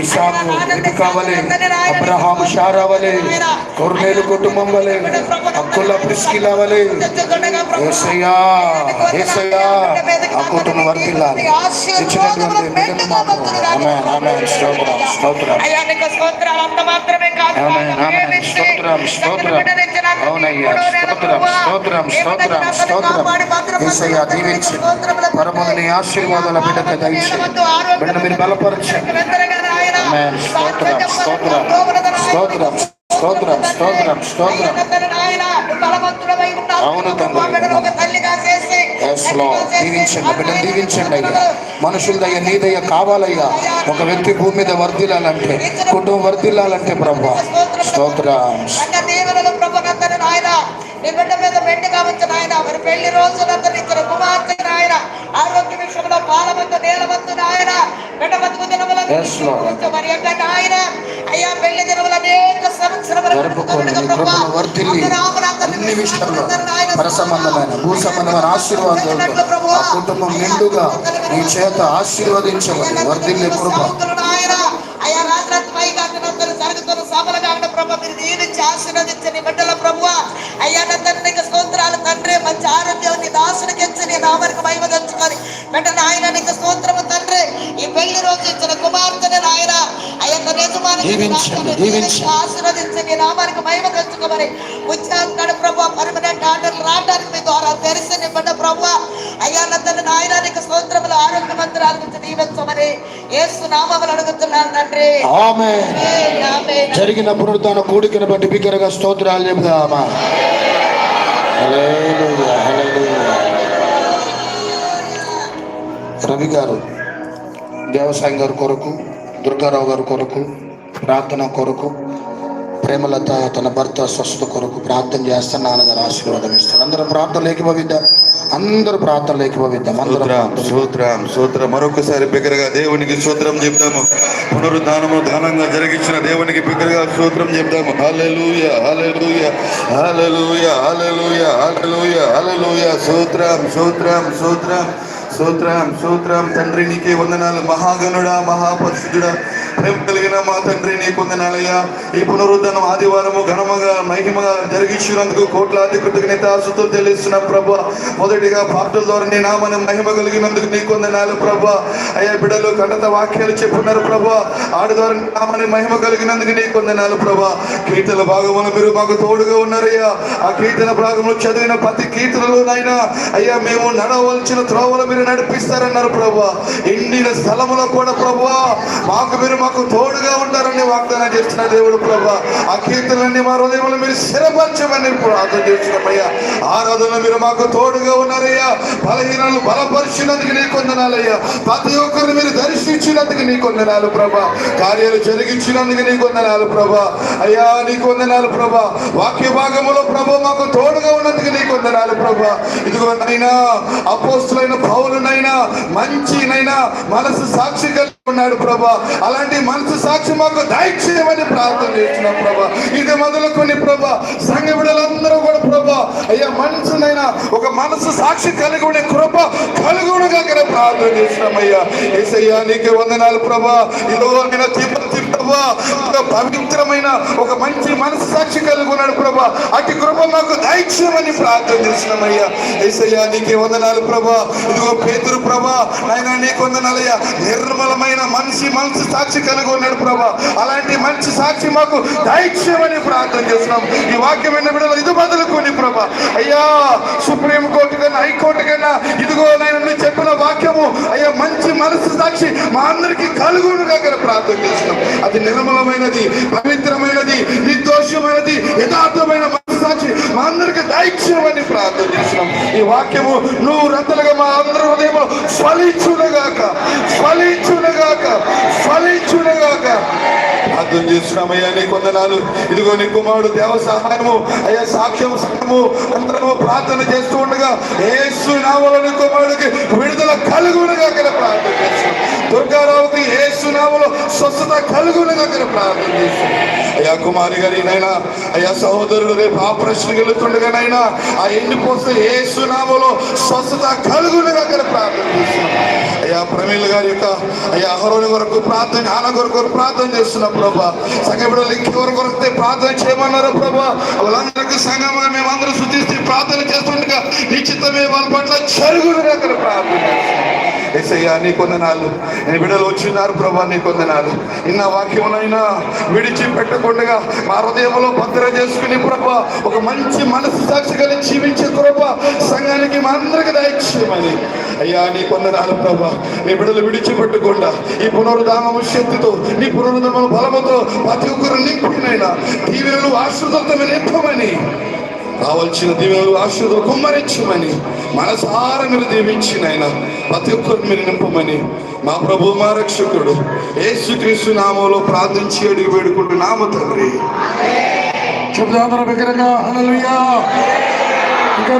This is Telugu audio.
ఇసాకు అబ్రహాము షారా వలె. కొర్నేలు కుటుంబం వలె అక్కుల ప్రిస్కిల వలె ఏసయ్యా ఏసయ్యా ఆ కుటుంబం వర్తిల్లాలి ఇచ్చినటువంటి బిడ్డను మాకు ఆమె ఆమె స్తోత్రం స్తోత్రం. స్తోత్రం, స్తోత్రం. అవునయ్యా, స్తోత్రం, స్తోత్రం, స్తోత్రం, స్తోత్రం. నీకు దీవించు. పరముని ఆశీర్వాదాల బిడ్డకు దయచేయండి. బిడ్డ మీరు బలపరచండి. స్తోత్రం, స్తోత్రం, స్తోత్రం, స్తోత్రం, స్తోత్రం, స్తోత్రం. అవును తండ్రి. Yes, Lord. దీవించండి బిడ్డను దీవించండి అయ్యా మనుషులదయ్య నీదయ్య కావాలయ్యా ఒక వ్యక్తి భూమి మీద వర్దిల్లాలంటే కుటుంబం వర్దిల్లాలంటే ప్రభా స్తోత్రం నీ బిడ్డ మీద మెండుగా ఉంచు నాయన. మరి పెళ్ళి రోజులందరూ ఇచ్చిన కుమార్తె నాయన. ఆరోగ్య విషయంలో పాలవంతు నీలవంతు నాయన. బిడ్డ బతుకు Lord. మరి యొక్క నాయన? అయ్యా పెళ్ళి దినములు అనేక అన్ని విషయాల్లో పరసంబంధమైన భూ సంబంధమైన ఆశీర్వాదాలతో ఆ కుటుంబం నిండుగా నీ చేత ఆశీర్వదించబడి వర్ధిల్లి కృప. అయ్యా రాత్రి పైగా జరుగుతున్న సభలు కాకుండా ప్రభు మీరు దీవించి ఆశీర్వదించని బిడ్డల ప్రభు అయ్యా నా తండ్రి నీకు స్తోత్రాలు తండ్రి మంచి ఆరోగ్యం నీ దాసునికి ఇచ్చి నీ మహిమ తెచ్చుకొని బిడ్డ నాయన నీకు స్తోత్రము తండ్రి. ఈ పెళ్ళి రోజు ఇచ్చిన కుమార్తెని నాయన అయ్యా తన యజమానికి ఆశీర్వదించి నీ నామానికి మహిమ తెచ్చుకోమని ఉద్యోగం ప్రభు పర్మనెంట్ ఆర్డర్లు రావడానికి మీ ద్వారా తెరిసి నీ బిడ్డ ప్రభు. అయ్యా నా తండ్రి నాయన నీకు స్తోత్రములు ఆరోగ్యమంతురాలు గురించి దీవించమని యేసు నామములు అడుగుతున్నాను తండ్రి. ఆమె. జరిగిన పునరుద్ధాన కూడికను బట్టి బిగ్గరగా స్తోత్రాలు చెబుదామా. రవి గారు దేవసాయం గారి కొరకు దుర్గారావు గారి కొరకు ప్రార్థన కొరకు ప్రేమలత తన భర్త స్వస్థత కొరకు ప్రార్థన చేస్తే నాన్నగారు ఆశీర్వాదం ఇస్తారు. అందరూ ప్రార్థన లేకపోవిద్దాం అందరూ ప్రార్థన స్తోత్రం ప్రార్థన స్తోత్రం స్తోత్రం. మరొకసారి బిగ్గరగా దేవునికి స్తోత్రం చెప్తాము పునరుద్ధానము ఘనంగా జరిగించిన దేవునికి బిగ్గరగా స్తోత్రం చెప్తాము స్తోత్రం స్తోత్రం స్తోత్రం స్తోత్రం స్తోత్రం. తండ్రి నీకే వందనాలు. మహాగణుడా మహాపరిశుద్ధుడా ప్రేమ కలిగిన మా తండ్రి నీకు వందనాలయ్యా. ఈ పునరుద్ధరణ ఆదివారము ఘనముగా మహిమగా జరిగించినందుకు కోట్లాది కృతజ్ఞత ఆశతో తెలిసిన ప్రభ. మొదటిగా పాటల ద్వారా నీ నామని మహిమ కలిగినందుకు నీకు వందనాలు ప్రభ. అయ్యా బిడ్డలు కన్నత వాక్యాలు చెప్పున్నారు ప్రభ. ఆడి ద్వారా నీ నామని మహిమ కలిగినందుకు నీకు వందనాలు ప్రభ. కీర్తన భాగములు మీరు మాకు తోడుగా ఉన్నారయ్యా. ఆ కీర్తన భాగంలో చదివిన ప్రతి కీర్తనలోనైనా అయ్యా మేము నడవలసిన త్రోవలు మీరు నడిపిస్తారన్నారు ప్రభా. ఎండిన స్థలములో కూడా ప్రభా మాకు మీరు మాకు తోడుగా ఉంటారని వాగ్దానం చేస్తున్న దేవుడు ప్రభా. ఆ కీర్తనలన్నీ మా హృదయంలో మీరు స్థిరపరచమని ప్రార్థన చేస్తున్నామయ్యా. ఆరాధన మీరు మాకు తోడుగా ఉన్నారయ్యా. బలహీనలు బలపరిచినందుకు నీ కొందనాలయ్యా. ప్రతి ఒక్కరిని మీరు దర్శించినందుకు నీ కొందనాలు ప్రభా. కార్యాలు జరిగించినందుకు నీ కొందనాలు ప్రభా. అయ్యా నీకు వందనాలు ప్రభా. వాక్య భాగంలో ప్రభు మాకు తోడుగా ఉన్నందుకు నీ కొందనాలు ప్రభా. ఇదిగో నైనా అపోస్తులైన పౌరునైనా మంచినైనా మనసు సాక్షి కలిగి ఉన్నాడు ప్రభా. అలాంటి మనసు సాక్షి మాకు దయచేయమని ప్రార్థన చేస్తున్నాం ప్రభా. ఇది మొదలుకొని ప్రభా సంఘ బిడ్డలందరూ కూడా ప్రభా అయ్యా మనసునైనా ఒక మనసు సాక్షి కలిగి ఉండే కృప కలుగుడుగా ప్రార్థన చేస్తున్నాం అయ్యా. ఏసయ్యా నీకు వందనాలు ప్రభా. ఇదిగో నేను ప్రభా. ఒక పవిత్రమైన ఒక మంచి మనసు సాక్షి కలిగి ఉన్నాడు ప్రభా. అటు కృప మాకు దైత్యమని ప్రార్థన చేస్తున్నామయ్యా. ఏసయ్యా నీకే వందనాలు ప్రభా. ఇదిగో పేతురు ప్రభా. ఆయన నీకు వందనాలయ్యా. నిర్మలమైన మనిషి మనసు సాక్షి కలిగి ఉన్నాడు ప్రభా. అలాంటి మంచి సాక్షి మాకు దైత్యమని ప్రార్థన చేస్తున్నాం. ఈ వాక్యం విన్న బిడ్డలు ఇది బదులుకొని ప్రభా. అయ్యా సుప్రీం కోర్టు కన్నా హైకోర్టు కన్నా ఇదిగో నేను చెప్పిన వాక్యము అయ్యా మంచి మనసు సాక్షి మా అందరికి కలుగును దగ్గర ప్రార్థన చేస్తున్నాం. అది నిర్మలమైనది పవిత్రమైనది నిర్దోషమైనది యథార్థమైన మనసాక్షి మా అందరికి దైత్యమని ప్రార్థన చేస్తున్నాం. ఈ వాక్యము నువ్వు రతలుగా మా అందరి హృదయంలో ఫలించునగాక ఫలించునగాక ఫలించునగాక ప్రార్థన చేస్తున్నామయ్యా నీ కొందనాలు. ఇదిగో నీ కుమారుడు దేవ సహాయము అయ్యా సాక్ష్యం సహము అందరము ప్రార్థన చేస్తూ ఉండగా ఏసు నామలో నీ కుమారుడికి విడుదల కలుగునగా కదా ప్రార్థన చేస్తున్నాం. దుర్గారావుకి ఏసు నామలో స్వస్థత కలుగునగా కదా ప్రార్థన చేస్తున్నాం. అయ్యా కుమారి గారి నైనా అయ్యా సహోదరుడు రేపు ఆపరేషన్ వెళుతుండగానైనా ఆ ఏ సునామలో స్వస్థత కలుగును అక్కడ ప్రార్థన చేస్తున్నాం. అయ్యా ప్రమీల గారి యొక్క అయ్యా అహరోని వరకు ప్రార్థన ఆన కొరకు ప్రార్థన చేస్తున్నాం ప్రభా. సంఘ బిడ్డలు వరకు వస్తే ప్రార్థన చేయమన్నారు ప్రభా. వాళ్ళందరికీ సంఘంగా మేమందరూ శుద్ధిస్తే ప్రార్థన చేస్తుండగా నిశ్చితమే వాళ్ళ పట్ల జరుగును అక్కడ ప్రార్థన ఎస్ఐయా నీ కొందనాలు. నీ బిడ్డలు వచ్చినారు ప్రభా నీ కొందనాలు. ఇన్న వాక్యమునైనా విడిచి పెట్టకుండా మా హృదయంలో భద్ర చేసుకుని ప్రభా ఒక మంచి మనసు సాక్షి కలిగి జీవించే కృప సంఘానికి మా అందరికి దయచేయమని. అయ్యా నీ కొందనాలు ప్రభా నీ బిడ్డలు విడిచిపెట్టకుండా ఈ పునరుద్ధానము శక్తితో నీ పునరుద్ధరణ బలముతో ప్రతి ఒక్కరు నింపినైనా దీవెనలు ఆశ్రుతంతో నింపమని కావలసిన దీవెనలు ఆశీర్వాదాలు కుమ్మరించమని మనసారా మీరు దీవించిన ఆయన ప్రతి ఒక్కరు మీరు నింపమని మా ప్రభు మా రక్షకుడు యేసుక్రీస్తు నామంలో ప్రార్థించి అడిగి వేడుకుంటున్నాము తండ్రి. చెప్తాం బిగ్గరగా. ఇంకా